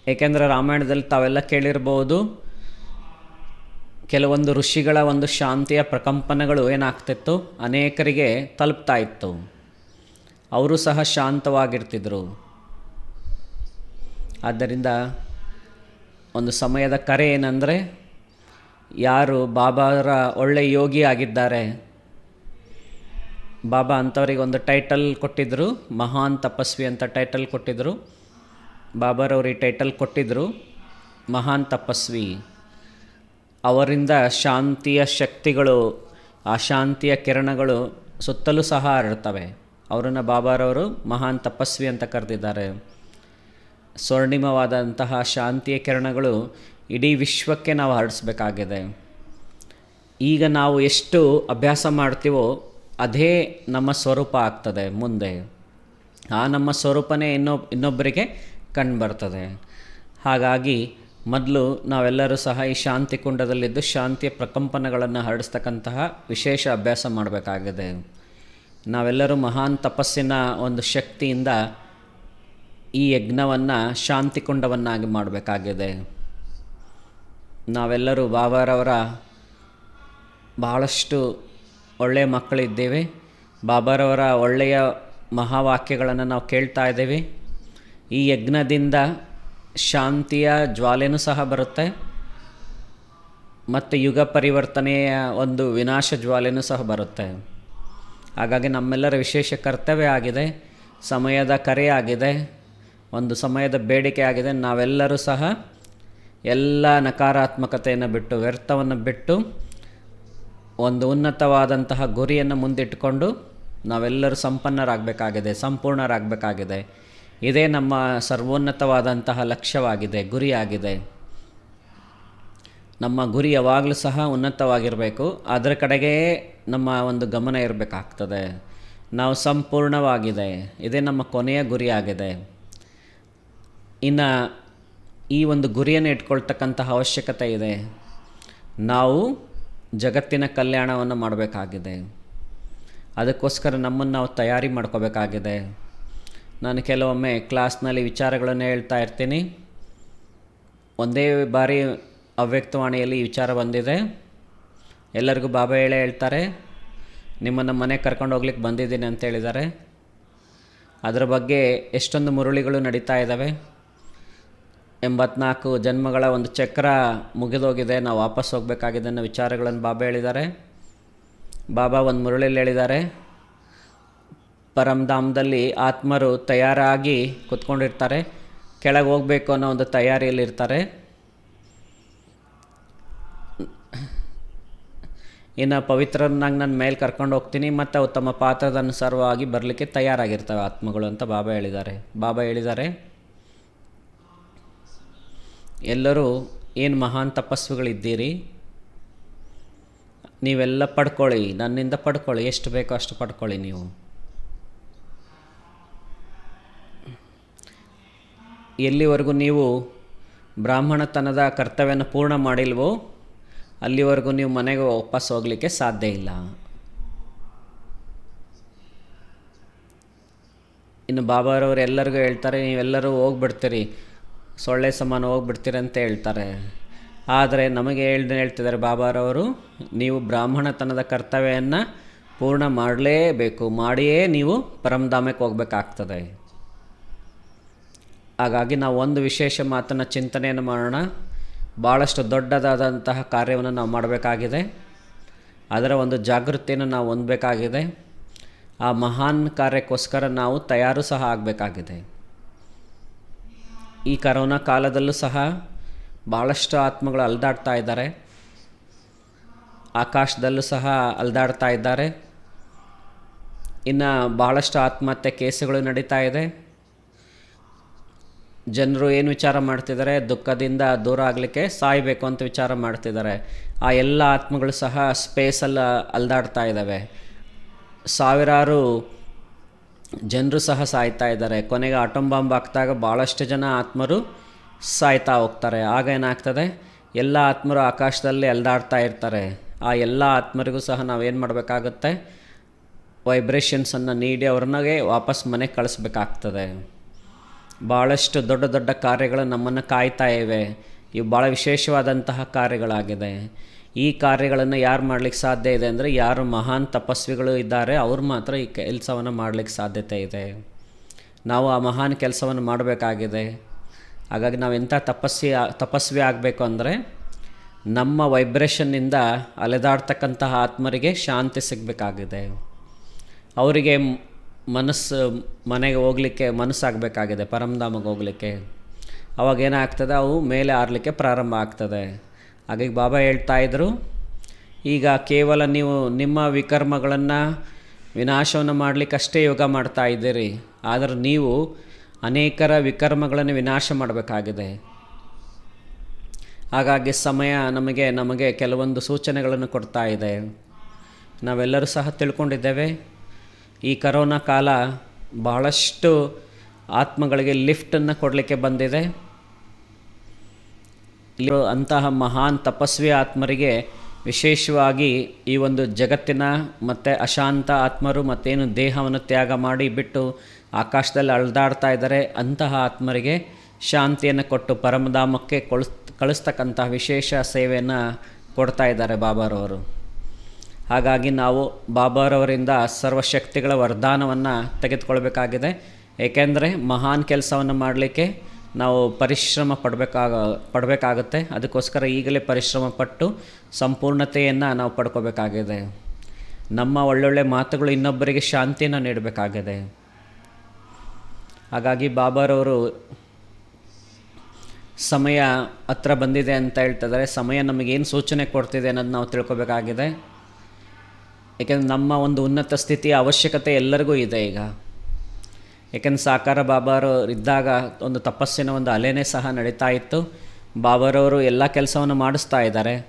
ಏಕೆಂದರೆ ರಾಮಾಯಣದಲ್ಲಿ ತಾವೆಲ್ಲ ಕೇಳಿರ್ಬೋದು, ಕೆಲವೊಂದು ಋಷಿಗಳ ಒಂದು ಶಾಂತಿಯ ಪ್ರಕಂಪನಗಳು ಏನಾಗ್ತಿತ್ತು? ಅನೇಕರಿಗೆ ತಲುಪ್ತಾ ಇತ್ತು. ಅವರು ಸಹ ಶಾಂತವಾಗಿರ್ತಿದ್ರು. ಆದ್ದರಿಂದ ಒಂದು ಸಮಯದ ಕರೆ ಏನಂದರೆ, ಯಾರು ಬಾಬಾರ ಒಳ್ಳೆ ಯೋಗಿ ಆಗಿದ್ದಾರೆ, ಬಾಬಾ ಅಂಥವ್ರಿಗೆ ಒಂದು ಟೈಟಲ್ ಕೊಟ್ಟಿದ್ದರು ಮಹಾನ್ ತಪಸ್ವಿ ಅಂತ ಟೈಟಲ್ ಕೊಟ್ಟಿದ್ದರು ಬಾಬಾರವ್ರಿಗೆ ಟೈಟಲ್ ಕೊಟ್ಟಿದ್ದರು ಮಹಾನ್ ತಪಸ್ವಿ. ಅವರಿಂದ ಶಾಂತಿಯ ಶಕ್ತಿಗಳು, ಆ ಶಾಂತಿಯ ಕಿರಣಗಳು ಸುತ್ತಲೂ ಸಹ ಹರಡ್ತವೆ. ಅವರನ್ನು ಬಾಬಾರವರು ಮಹಾನ್ ತಪಸ್ವಿ ಅಂತ ಕರೆದಿದ್ದಾರೆ. ಸ್ವರ್ಣಿಮವಾದಂತಹ ಶಾಂತಿಯ ಕಿರಣಗಳು ಇಡೀ ವಿಶ್ವಕ್ಕೆ ನಾವು ಹರಡಿಸ್ಬೇಕಾಗಿದೆ. ಈಗ ನಾವು ಎಷ್ಟು ಅಭ್ಯಾಸ ಮಾಡ್ತೀವೋ ಅದೇ ನಮ್ಮ ಸ್ವರೂಪ ಆಗ್ತದೆ ಮುಂದೆ. ಆ ನಮ್ಮ ಸ್ವರೂಪನೇ ಇನ್ನೊ, ಇನ್ನೊಬ್ಬರಿಗೆ ಕಂಡುಬರ್ತದೆ ಹಾಗಾಗಿ ಮೊದಲು ನಾವೆಲ್ಲರೂ ಸಹ ಈ ಶಾಂತಿ ಕುಂಡದಲ್ಲಿದ್ದು ಶಾಂತಿಯ ಪ್ರಕಂಪನಗಳನ್ನು ಹರಡಿಸ್ತಕ್ಕಂತಹ ವಿಶೇಷ ಅಭ್ಯಾಸ ಮಾಡಬೇಕಾಗಿದೆ. ನಾವೆಲ್ಲರೂ ಮಹಾನ್ ತಪಸ್ಸಿನ ಒಂದು ಶಕ್ತಿಯಿಂದ ಈ ಯಜ್ಞವನ್ನು ಶಾಂತಿಕುಂಡವನ್ನಾಗಿ ಮಾಡಬೇಕಾಗಿದೆ. ನಾವೆಲ್ಲರೂ ಬಾಬಾರವರ ಬಹಳಷ್ಟು ಒಳ್ಳೆಯ ಮಕ್ಕಳಿದ್ದೇವೆ. ಬಾಬಾರವರ ಒಳ್ಳೆಯ ಮಹಾವಾಕ್ಯಗಳನ್ನು ನಾವು ಕೇಳ್ತಾ ಇದ್ದೇವೆ. ಈ ಯಜ್ಞದಿಂದ ಶಾಂತಿಯ ಜ್ವಾಲೆನೂ ಸಹ ಬರುತ್ತೆ. ಮತ್ತು ಯುಗ ಪರಿವರ್ತನೆಯ ಒಂದು ವಿನಾಶ ಜ್ವಾಲೆನೂ ಸಹ ಬರುತ್ತೆ. ಹಾಗಾಗಿ ನಮ್ಮೆಲ್ಲರ ವಿಶೇಷ ಕರ್ತವ್ಯ ಆಗಿದೆ. ಸಮಯದ ಕರೆ ಆಗಿದೆ. ಒಂದು ಸಮಯದ ಬೇಡಿಕೆ ಆಗಿದೆ. ನಾವೆಲ್ಲರೂ ಸಹ ಎಲ್ಲ ನಕಾರಾತ್ಮಕತೆಯನ್ನು ಬಿಟ್ಟು, ವ್ಯರ್ಥವನ್ನು ಬಿಟ್ಟು, ಒಂದು ಉನ್ನತವಾದಂತಹ ಗುರಿಯನ್ನು ಮುಂದಿಟ್ಟುಕೊಂಡು ನಾವೆಲ್ಲರೂ ಸಂಪನ್ನರಾಗಬೇಕಾಗಿದೆ, ಸಂಪೂರ್ಣರಾಗಬೇಕಾಗಿದೆ. ಇದೇ ನಮ್ಮ ಸರ್ವೋನ್ನತವಾದಂತಹ ಲಕ್ಷ್ಯವಾಗಿದೆ, ಗುರಿಯಾಗಿದೆ. ನಮ್ಮ ಗುರಿ ಯಾವಾಗಲೂ ಸಹ ಉನ್ನತವಾಗಿರಬೇಕು. ಅದರ ಕಡೆಗೆ ನಮ್ಮ ಒಂದು ಗಮನ ಇರಬೇಕಾಗ್ತದೆ. ನಾವು ಸಂಪೂರ್ಣವಾಗಿದೆ. ಇದೇ ನಮ್ಮ ಕೊನೆಯ ಗುರಿಯಾಗಿದೆ. ಇನ್ನು ಈ ಒಂದು ಗುರಿಯನ್ನು ಇಟ್ಕೊಳ್ತಕ್ಕಂತಹ ಅವಶ್ಯಕತೆ ಇದೆ. ನಾವು ಜಗತ್ತಿನ ಕಲ್ಯಾಣವನ್ನು ಮಾಡಬೇಕಾಗಿದೆ. ಅದಕ್ಕೋಸ್ಕರ ನಮ್ಮನ್ನು ನಾವು ತಯಾರಿ ಮಾಡ್ಕೋಬೇಕಾಗಿದೆ. ನಾನು ಕೆಲವೊಮ್ಮೆ ಕ್ಲಾಸ್ನಲ್ಲಿ ವಿಚಾರಗಳನ್ನು ಹೇಳ್ತಾ ಇರ್ತೀನಿ. ಒಂದೇ ಬಾರಿ ಅವ್ಯಕ್ತವಾಣಿಯಲ್ಲಿ ಈ ವಿಚಾರ ಬಂದಿದೆ. ಎಲ್ಲರಿಗೂ ಬಾಬಾ ಹೇಳೇ ಹೇಳ್ತಾರೆ, ನಿಮ್ಮನ್ನು ಮನೆಗೆ ಕರ್ಕೊಂಡು ಹೋಗ್ಲಿಕ್ಕೆ ಬಂದಿದ್ದೀನಿ ಅಂತ ಹೇಳಿದ್ದಾರೆ. ಅದರ ಬಗ್ಗೆ ಎಷ್ಟೊಂದು ಮುರುಳಿಗಳು ನಡೀತಾ ಇದ್ದಾವೆ. ಎಂಬತ್ನಾಲ್ಕು ಜನ್ಮಗಳ ಒಂದು ಚಕ್ರ ಮುಗಿದೋಗಿದೆ, ನಾವು ವಾಪಸ್ ಹೋಗಬೇಕಾಗಿದೆ ಅನ್ನೋ ವಿಚಾರಗಳನ್ನು ಬಾಬಾ ಹೇಳಿದ್ದಾರೆ. ಬಾಬಾ ಒಂದು ಮುರಳಿಯಲ್ಲಿ ಹೇಳಿದ್ದಾರೆ ಪರಮಧಾಮದಲ್ಲಿ ಆತ್ಮರು ತಯಾರಾಗಿ ಕುತ್ಕೊಂಡಿರ್ತಾರೆ, ಕೆಳಗೆ ಹೋಗಬೇಕು ಅನ್ನೋ ಒಂದು ತಯಾರಿಯಲ್ಲಿರ್ತಾರೆ ಇನ್ನು ಪವಿತ್ರನಾಗಿ ನಾನು ಮೇಲೆ ಕರ್ಕೊಂಡು ಹೋಗ್ತೀನಿ, ಮತ್ತು ಅವು ತಮ್ಮ ಪಾತ್ರದ ಅನುಸಾರವಾಗಿ ಬರಲಿಕ್ಕೆ ತಯಾರಾಗಿರ್ತವೆ ಆತ್ಮಗಳು ಅಂತ ಬಾಬಾ ಹೇಳಿದ್ದಾರೆ. ಬಾಬಾ ಹೇಳಿದ್ದಾರೆ ಎಲ್ಲರೂ ಏನು ಮಹಾನ್ ತಪಸ್ವಿಗಳಿದ್ದೀರಿ ನೀವೆಲ್ಲ ಪಡ್ಕೊಳ್ಳಿ, ನನ್ನಿಂದ ಪಡ್ಕೊಳ್ಳಿ, ಎಷ್ಟು ಬೇಕೋ ಅಷ್ಟು ಪಡ್ಕೊಳ್ಳಿ ನೀವು. ಎಲ್ಲಿವರೆಗೂ ನೀವು ಬ್ರಾಹ್ಮಣತನದ ಕರ್ತವ್ಯನ ಪೂರ್ಣ ಮಾಡಿಲ್ವೋ, ಅಲ್ಲಿವರೆಗೂ ನೀವು ಮನೆಗೆ ವಾಪಸ್ ಹೋಗಲಿಕ್ಕೆ ಸಾಧ್ಯ ಇಲ್ಲ. ಇನ್ನು ಬಾಬಾರವರು ಎಲ್ಲರಿಗೂ ಹೇಳ್ತಾರೆ, ನೀವೆಲ್ಲರೂ ಹೋಗ್ಬಿಡ್ತೀರಿ. ಸೊಳ್ಳೆ ಸಮಾನ ಹೋಗ್ಬಿಡ್ತೀರಂತ ಹೇಳ್ತಾರೆ. ಆದರೆ ನಮಗೆ ಹೇಳ್ದೆ ಹೇಳ್ತಿದ್ದಾರೆ ಬಾಬಾರವರು, ನೀವು ಬ್ರಾಹ್ಮಣತನದ ಕರ್ತವ್ಯವನ್ನು ಪೂರ್ಣ ಮಾಡಲೇಬೇಕು, ಮಾಡಿಯೇ ನೀವು ಪರಮಧಾಮಕ್ಕೆ ಹೋಗ್ಬೇಕಾಗ್ತದೆ. ಹಾಗಾಗಿ ನಾವು ಒಂದು ವಿಶೇಷ ಮಾತನ್ನು ಚಿಂತನೆಯನ್ನು ಮಾಡೋಣ. ಭಾಳಷ್ಟು ದೊಡ್ಡದಾದಂತಹ ಕಾರ್ಯವನ್ನು ನಾವು ಮಾಡಬೇಕಾಗಿದೆ. ಅದರ ಒಂದು ಜಾಗೃತಿಯನ್ನು ನಾವು ಹೊಂದಬೇಕಾಗಿದೆ. ಆ ಮಹಾನ್ ಕಾರ್ಯಕ್ಕೋಸ್ಕರ ನಾವು ತಯಾರು ಸಹ ಆಗಬೇಕಾಗಿದೆ. ಈ ಕರೋನಾ ಕಾಲದಲ್ಲೂ ಸಹ ಭಾಳಷ್ಟು ಆತ್ಮಗಳು ಅಲ್ದಾಡ್ತಾ ಇದ್ದಾರೆ. ಆಕಾಶದಲ್ಲೂ ಸಹ ಅಲ್ದಾಡ್ತಾ ಇದ್ದಾರೆ. ಇನ್ನು ಭಾಳಷ್ಟು ಆತ್ಮಹತ್ಯೆ ಕೇಸುಗಳು ನಡೀತಾ ಇದೆ. ಜನರು ಏನು ವಿಚಾರ ಮಾಡ್ತಿದ್ದಾರೆ? ದುಃಖದಿಂದ ದೂರ ಆಗಲಿಕ್ಕೆ ಸಾಯಬೇಕು ಅಂತ ವಿಚಾರ ಮಾಡ್ತಿದ್ದಾರೆ. ಆ ಎಲ್ಲ ಆತ್ಮಗಳು ಸಹ ಸ್ಪೇಸಲ್ಲಿ ಅಲ್ದಾಡ್ತಾ ಇದ್ದಾವೆ. ಸಾವಿರಾರು ಜನರು ಸಹ ಸಾಯ್ತಾ ಇದ್ದಾರೆ. ಕೊನೆಗೆ ಆಟೋಮ್ ಬಾಂಬ್ ಹಾಕ್ದಾಗ ಭಾಳಷ್ಟು ಜನ ಆತ್ಮರು ಸಾಯ್ತಾ ಹೋಗ್ತಾರೆ. ಆಗ ಏನಾಗ್ತದೆ? ಎಲ್ಲ ಆತ್ಮರು ಆಕಾಶದಲ್ಲಿ ಎಲ್ದಾಡ್ತಾ ಇರ್ತಾರೆ. ಆ ಎಲ್ಲ ಆತ್ಮರಿಗೂ ಸಹ ನಾವೇನು ಮಾಡಬೇಕಾಗುತ್ತೆ? ವೈಬ್ರೇಷನ್ಸನ್ನು ನೀಡಿ ಅವ್ರನ್ನಾಗೆ ವಾಪಸ್ ಮನೆಗೆ ಕಳಿಸ್ಬೇಕಾಗ್ತದೆ. ಭಾಳಷ್ಟು ದೊಡ್ಡ ದೊಡ್ಡ ಕಾರ್ಯಗಳು ನಮ್ಮನ್ನು ಕಾಯ್ತಾ ಇವೆ. ಇವು ಭಾಳ ವಿಶೇಷವಾದಂತಹ ಕಾರ್ಯಗಳಾಗಿದೆ. ಈ ಕಾರ್ಯಗಳನ್ನು ಯಾರು ಮಾಡ್ಲಿಕ್ಕೆ ಸಾಧ್ಯ ಇದೆ ಅಂದರೆ ಯಾರು ಮಹಾನ್ ತಪಸ್ವಿಗಳು ಇದ್ದಾರೆ, ಅವ್ರು ಮಾತ್ರ ಈ ಕೆಲಸವನ್ನು ಮಾಡಲಿಕ್ಕೆ ಸಾಧ್ಯತೆ ಇದೆ. ನಾವು ಆ ಮಹಾನ್ ಕೆಲಸವನ್ನು ಮಾಡಬೇಕಾಗಿದೆ. ಹಾಗಾಗಿ ನಾವು ಎಂಥ ತಪಸ್ವಿ ತಪಸ್ವಿ ಆಗಬೇಕು ಅಂದರೆ ನಮ್ಮ ವೈಬ್ರೇಷನ್ನಿಂದ ಅಲೆದಾಡ್ತಕ್ಕಂತಹ ಆತ್ಮರಿಗೆ ಶಾಂತಿ ಸಿಗಬೇಕಾಗಿದೆ. ಅವರಿಗೆ ಮನಸ್ಸು, ಮನೆಗೆ ಹೋಗಲಿಕ್ಕೆ ಮನಸ್ಸಾಗಬೇಕಾಗಿದೆ ಪರಮಧಾಮಗೆ ಹೋಗಲಿಕ್ಕೆ. ಅವಾಗ ಏನಾಗ್ತದೆ? ಅವು ಮೇಲೆ ಆರಲಿಕ್ಕೆ ಪ್ರಾರಂಭ ಆಗ್ತದೆ. ಹಾಗಾಗಿ ಬಾಬಾ ಹೇಳ್ತಾ ಇದ್ದರು ಈಗ ಕೇವಲ ನೀವು ನಿಮ್ಮ ವಿಕರ್ಮಗಳನ್ನು ವಿನಾಶವನ್ನು ಮಾಡಲಿಕ್ಕಷ್ಟೇ ಯೋಗ ಮಾಡ್ತಾ ಇದ್ದೀರಿ, ಆದರೆ ನೀವು ಅನೇಕರ ವಿಕರ್ಮಗಳನ್ನು ವಿನಾಶ ಮಾಡಬೇಕಾಗಿದೆ. ಹಾಗಾಗಿ ಸಮಯ ನಮಗೆ ನಮಗೆ ಕೆಲವೊಂದು ಸೂಚನೆಗಳನ್ನು ಕೊಡ್ತಾ ಇದೆ. ನಾವೆಲ್ಲರೂ ಸಹ ತಿಳ್ಕೊಂಡಿದ್ದೇವೆ, ಈ ಕರೋನಾ ಕಾಲ ಬಹಳಷ್ಟು ಆತ್ಮಗಳಿಗೆ ಲಿಫ್ಟನ್ನು ಕೊಡಲಿಕ್ಕೆ ಬಂದಿದೆ. ಅಂತಹ ಮಹಾನ್ ತಪಸ್ವಿ ಆತ್ಮರಿಗೆ ವಿಶೇಷವಾಗಿ ಈ ಒಂದು ಜಗತ್ತಿನ ಮತ್ತು ಅಶಾಂತ ಆತ್ಮರು ಮತ್ತೇನು ದೇಹವನ್ನು ತ್ಯಾಗ ಮಾಡಿ ಬಿಟ್ಟು ಆಕಾಶದಲ್ಲಿ ಅಳ್ದಾಡ್ತಾ ಇದ್ದಾರೆ, ಅಂತಹ ಆತ್ಮರಿಗೆ ಶಾಂತಿಯನ್ನು ಕೊಟ್ಟು ಪರಮಧಾಮಕ್ಕೆ ಕಳಿಸ್ ಕಳಿಸ್ತಕ್ಕಂತಹ ವಿಶೇಷ ಸೇವೆಯನ್ನು ಕೊಡ್ತಾ ಇದ್ದಾರೆ ಬಾಬಾರವರು. ಹಾಗಾಗಿ ನಾವು ಬಾಬಾರವರಿಂದ ಸರ್ವಶಕ್ತಿಗಳ ವರದಾನವನ್ನು ತೆಗೆದುಕೊಳ್ಬೇಕಾಗಿದೆ. ಏಕೆಂದರೆ ಮಹಾನ್ ಕೆಲಸವನ್ನು ಮಾಡಲಿಕ್ಕೆ ನಾವು ಪರಿಶ್ರಮ ಪಡಬೇಕಾಗ, ಪಡಬೇಕಾಗತ್ತೆ. ಅದಕ್ಕೋಸ್ಕರ ಈಗಲೇ ಪರಿಶ್ರಮ ಪಟ್ಟು ಸಂಪೂರ್ಣತೆಯನ್ನು ನಾವು ಪಡ್ಕೋಬೇಕಾಗಿದೆ. ನಮ್ಮ ಒಳ್ಳೊಳ್ಳೆ ಮಾತುಗಳು ಇನ್ನೊಬ್ಬರಿಗೆ ಶಾಂತಿಯನ್ನು ನೀಡಬೇಕಾಗಿದೆ. ಹಾಗಾಗಿ ಬಾಬಾರವರು ಸಮಯ ಹತ್ರ ಬಂದಿದೆ ಅಂತ ಹೇಳ್ತಿದ್ದಾರೆ. ಸಮಯ ನಮಗೇನು ಸೂಚನೆ ಕೊಡ್ತಿದೆ ಅನ್ನೋದು ನಾವು ತಿಳ್ಕೊಬೇಕಾಗಿದೆ. ಏಕೆಂದರೆ ನಮ್ಮ ಒಂದು ಉನ್ನತ ಸ್ಥಿತಿಯ ಅವಶ್ಯಕತೆ ಎಲ್ಲರಿಗೂ ಇದೆ ಈಗ. ಏಕೆಂದ್ರೆ ಸಾಕಾರ ಬಾಬಾರು ಇದ್ದಾಗ ಒಂದು ತಪಸ್ಸಿನ ಒಂದು ಅಲೆನೇ ಸಹ ನಡೀತಾ ಇತ್ತು. ಬಾಬಾರವರು ಎಲ್ಲ ಕೆಲಸವನ್ನು ಮಾಡಿಸ್ತಾ ಇದ್ದಾರೆ.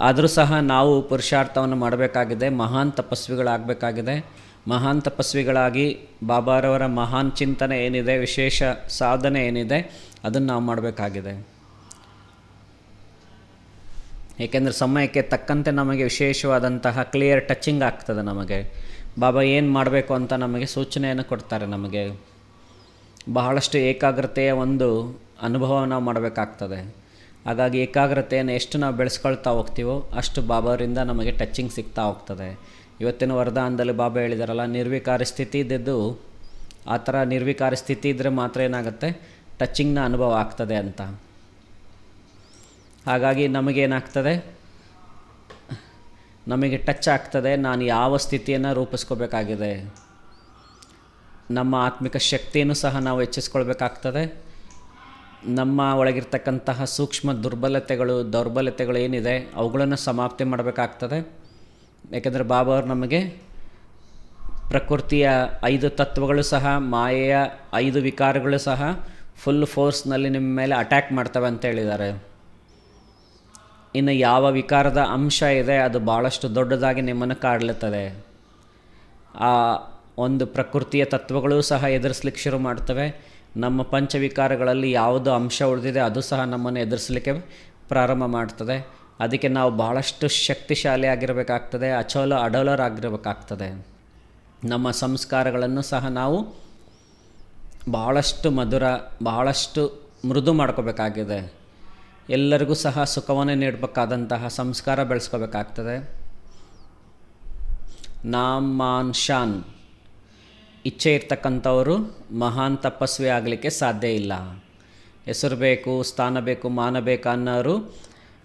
ಆದರೂ ಸಹ ನಾವು ಪುರುಷಾರ್ಥವನ್ನು ಮಾಡಬೇಕಾಗಿದೆ. ಮಹಾನ್ ತಪಸ್ವಿಗಳಾಗಬೇಕಾಗಿದೆ. ಮಹಾನ್ ತಪಸ್ವಿಗಳಾಗಿ ಬಾಬಾರವರ ಮಹಾನ್ ಚಿಂತನೆ ಏನಿದೆ, ವಿಶೇಷ ಸಾಧನೆ ಏನಿದೆ, ಅದನ್ನು ನಾವು ಮಾಡಬೇಕಾಗಿದೆ. ಏಕೆಂದರೆ ಸಮಯಕ್ಕೆ ತಕ್ಕಂತೆ ನಮಗೆ ವಿಶೇಷವಾದಂತಹ ಕ್ಲಿಯರ್ ಟಚಿಂಗ್ ಆಗ್ತದೆ ನಮಗೆ. ಬಾಬಾ ಏನು ಮಾಡಬೇಕು ಅಂತ ನಮಗೆ ಸೂಚನೆಯನ್ನು ಕೊಡ್ತಾರೆ ನಮಗೆ. ಬಹಳಷ್ಟು ಏಕಾಗ್ರತೆಯ ಒಂದು ಅನುಭವ ನಾವು ಮಾಡಬೇಕಾಗ್ತದೆ. ಹಾಗಾಗಿ ಏಕಾಗ್ರತೆಯನ್ನು ಎಷ್ಟು ನಾವು ಬೆಳೆಸ್ಕೊಳ್ತಾ ಹೋಗ್ತೀವೋ ಅಷ್ಟು ಬಾಬಾರಿಂದ ನಮಗೆ ಟಚಿಂಗ್ ಸಿಗ್ತಾ ಹೋಗ್ತದೆ. ಇವತ್ತಿನ ವರದಾನದಲ್ಲಿ ಬಾಬಾ ಹೇಳಿದಾರಲ್ಲ, ನಿರ್ವಿಕಾರ ಸ್ಥಿತಿ ಇದ್ದಿದ್ದು ಆ ಥರ ನಿರ್ವಿಕಾರ ಸ್ಥಿತಿ ಇದ್ದರೆ ಮಾತ್ರ ಏನಾಗುತ್ತೆ? ಟಚ್ಚಿಂಗ್ನ ಅನುಭವ ಆಗ್ತದೆ ಅಂತ. ಹಾಗಾಗಿ ನಮಗೇನಾಗ್ತದೆ? ನಮಗೆ ಟಚ್ ಆಗ್ತದೆ, ನಾನು ಯಾವ ಸ್ಥಿತಿಯನ್ನು ರೂಪಿಸ್ಕೋಬೇಕಾಗಿದೆ. ನಮ್ಮ ಆತ್ಮಿಕ ಶಕ್ತಿಯನ್ನು ಸಹ ನಾವು ಹೆಚ್ಚಿಸ್ಕೊಳ್ಬೇಕಾಗ್ತದೆ. ನಮ್ಮ ಒಳಗಿರ್ತಕ್ಕಂತಹ ಸೂಕ್ಷ್ಮ ದುರ್ಬಲತೆಗಳು ದೌರ್ಬಲ್ಯತೆಗಳು ಏನಿದೆ, ಅವುಗಳನ್ನು ಸಮಾಪ್ತಿ ಮಾಡಬೇಕಾಗ್ತದೆ. ಯಾಕೆಂದರೆ ಬಾಬಾ ಅವರು ನಮಗೆ ಪ್ರಕೃತಿಯ ಐದು ತತ್ವಗಳು ಸಹ, ಮಾಯೆಯ ಐದು ವಿಕಾರಗಳು ಸಹ ಫುಲ್ ಫೋರ್ಸ್ನಲ್ಲಿ ನಿಮ್ಮ ಮೇಲೆ ಅಟ್ಯಾಕ್ ಮಾಡ್ತವೆ ಅಂತ ಹೇಳಿದ್ದಾರೆ. ಇನ್ನು ಯಾವ ವಿಕಾರದ ಅಂಶ ಇದೆ, ಅದು ಭಾಳಷ್ಟು ದೊಡ್ಡದಾಗಿ ನಿಮ್ಮನ್ನು ಕಾಡ್ಲತ್ತದೆ. ಆ ಒಂದು ಪ್ರಕೃತಿಯ ತತ್ವಗಳು ಸಹ ಎದುರಿಸ್ಲಿಕ್ಕೆ ಶುರು ಮಾಡ್ತವೆ. ನಮ್ಮ ಪಂಚವಿಕಾರಗಳಲ್ಲಿ ಯಾವುದು ಅಂಶ ಉಳಿದಿದೆ, ಅದು ಸಹ ನಮ್ಮನ್ನು ಎದುರಿಸಲಿಕ್ಕೆ ಪ್ರಾರಂಭ ಮಾಡ್ತದೆ. ಅದಕ್ಕೆ ನಾವು ಭಾಳಷ್ಟು ಶಕ್ತಿಶಾಲಿ ಆಗಿರಬೇಕಾಗ್ತದೆ ಅಚೋಲ ಅಡೋಲರಾಗಿರಬೇಕಾಗ್ತದೆ. ನಮ್ಮ ಸಂಸ್ಕಾರಗಳನ್ನು ಸಹ ನಾವು ಭಾಳಷ್ಟು ಮಧುರ, ಬಹಳಷ್ಟು ಮೃದು ಮಾಡ್ಕೋಬೇಕಾಗಿದೆ. ಎಲ್ಲರಿಗೂ ಸಹ ಸುಖವನ್ನು ನೀಡಬೇಕಾದಂತಹ ಸಂಸ್ಕಾರ ಬೆಳೆಸ್ಕೋಬೇಕಾಗ್ತದೆ. ನಾಮ್ ಮಾನ್ ಶಾನ್. ಇಚ್ಛೆ ಇರ್ತಕ್ಕಂಥವರು ಮಹಾನ್ ತಪಸ್ವಿ ಆಗಲಿಕ್ಕೆ ಸಾಧ್ಯ ಇಲ್ಲ. ಹೆಸರು ಬೇಕು, ಸ್ಥಾನ ಬೇಕು, ಮಾನ ಬೇಕು ಅನ್ನೋರು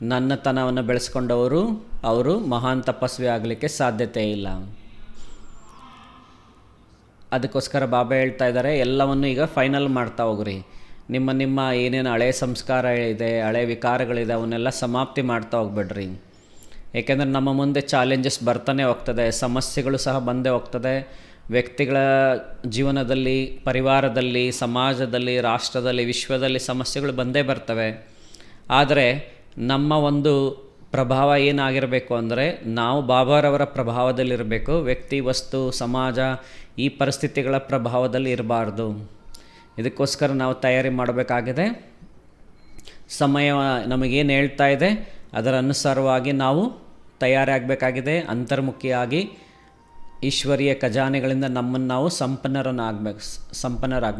ನನ್ನತನವನ್ನು ಬೆಳೆಸ್ಕೊಂಡವರು ಅವರು ಮಹಾನ್ ತಪಸ್ವಿ ಆಗಲಿಕ್ಕೆ ಸಾಧ್ಯತೆ ಇಲ್ಲ. ಅದಕ್ಕೋಸ್ಕರ ಬಾಬಾ ಹೇಳ್ತಾ ಇದ್ದಾರೆ, ಎಲ್ಲವನ್ನು ಈಗ ಫೈನಲ್ ಮಾಡ್ತಾ ಹೋಗ್ರಿ. ನಿಮ್ಮ ನಿಮ್ಮ ಏನೇನು ಹಳೆ ಸಂಸ್ಕಾರ ಇದೆ, ಹಳೆ ವಿಕಾರಗಳಿದೆ, ಅವನ್ನೆಲ್ಲ ಸಮಾಪ್ತಿ ಮಾಡ್ತಾ ಹೋಗ್ಬಿಡ್ರಿ. ಏಕೆಂದರೆ ನಮ್ಮ ಮುಂದೆ ಚಾಲೆಂಜಸ್ ಬರ್ತಾನೆ ಹೋಗ್ತದೆ, ಸಮಸ್ಯೆಗಳು ಸಹ ಬಂದೇ ಹೋಗ್ತದೆ. ವ್ಯಕ್ತಿಗಳ ಜೀವನದಲ್ಲಿ, ಪರಿವಾರದಲ್ಲಿ, ಸಮಾಜದಲ್ಲಿ, ರಾಷ್ಟ್ರದಲ್ಲಿ, ವಿಶ್ವದಲ್ಲಿ ಸಮಸ್ಯೆಗಳು ಬಂದೇ ಬರ್ತವೆ. ಆದರೆ ನಮ್ಮ ಒಂದು ಪ್ರಭಾವ ಏನಾಗಿರಬೇಕು ಅಂದರೆ ನಾವು ಬಾಬಾರವರ ಪ್ರಭಾವದಲ್ಲಿರಬೇಕು, ವ್ಯಕ್ತಿ, ವಸ್ತು, ಸಮಾಜ ಈ ಪರಿಸ್ಥಿತಿಗಳ ಪ್ರಭಾವದಲ್ಲಿ ಇರಬಾರ್ದು. ಇದಕ್ಕೋಸ್ಕರ ನಾವು ತಯಾರಿ ಮಾಡಬೇಕಾಗಿದೆ. ಸಮಯ ನಮಗೇನು ಹೇಳ್ತಾ ಇದೆ, ಅದರ ಅನುಸಾರವಾಗಿ ನಾವು ತಯಾರಾಗಬೇಕಾಗಿದೆ. ಅಂತರ್ಮುಖಿಯಾಗಿ ಈಶ್ವರೀಯ ಖಜಾನೆಗಳಿಂದ ನಮ್ಮನ್ನು ನಾವು ಸಂಪನ್ನರನ್ನಾಗಬೇಕು, ಸಂಪನ್ನರಾಗಬೇಕು.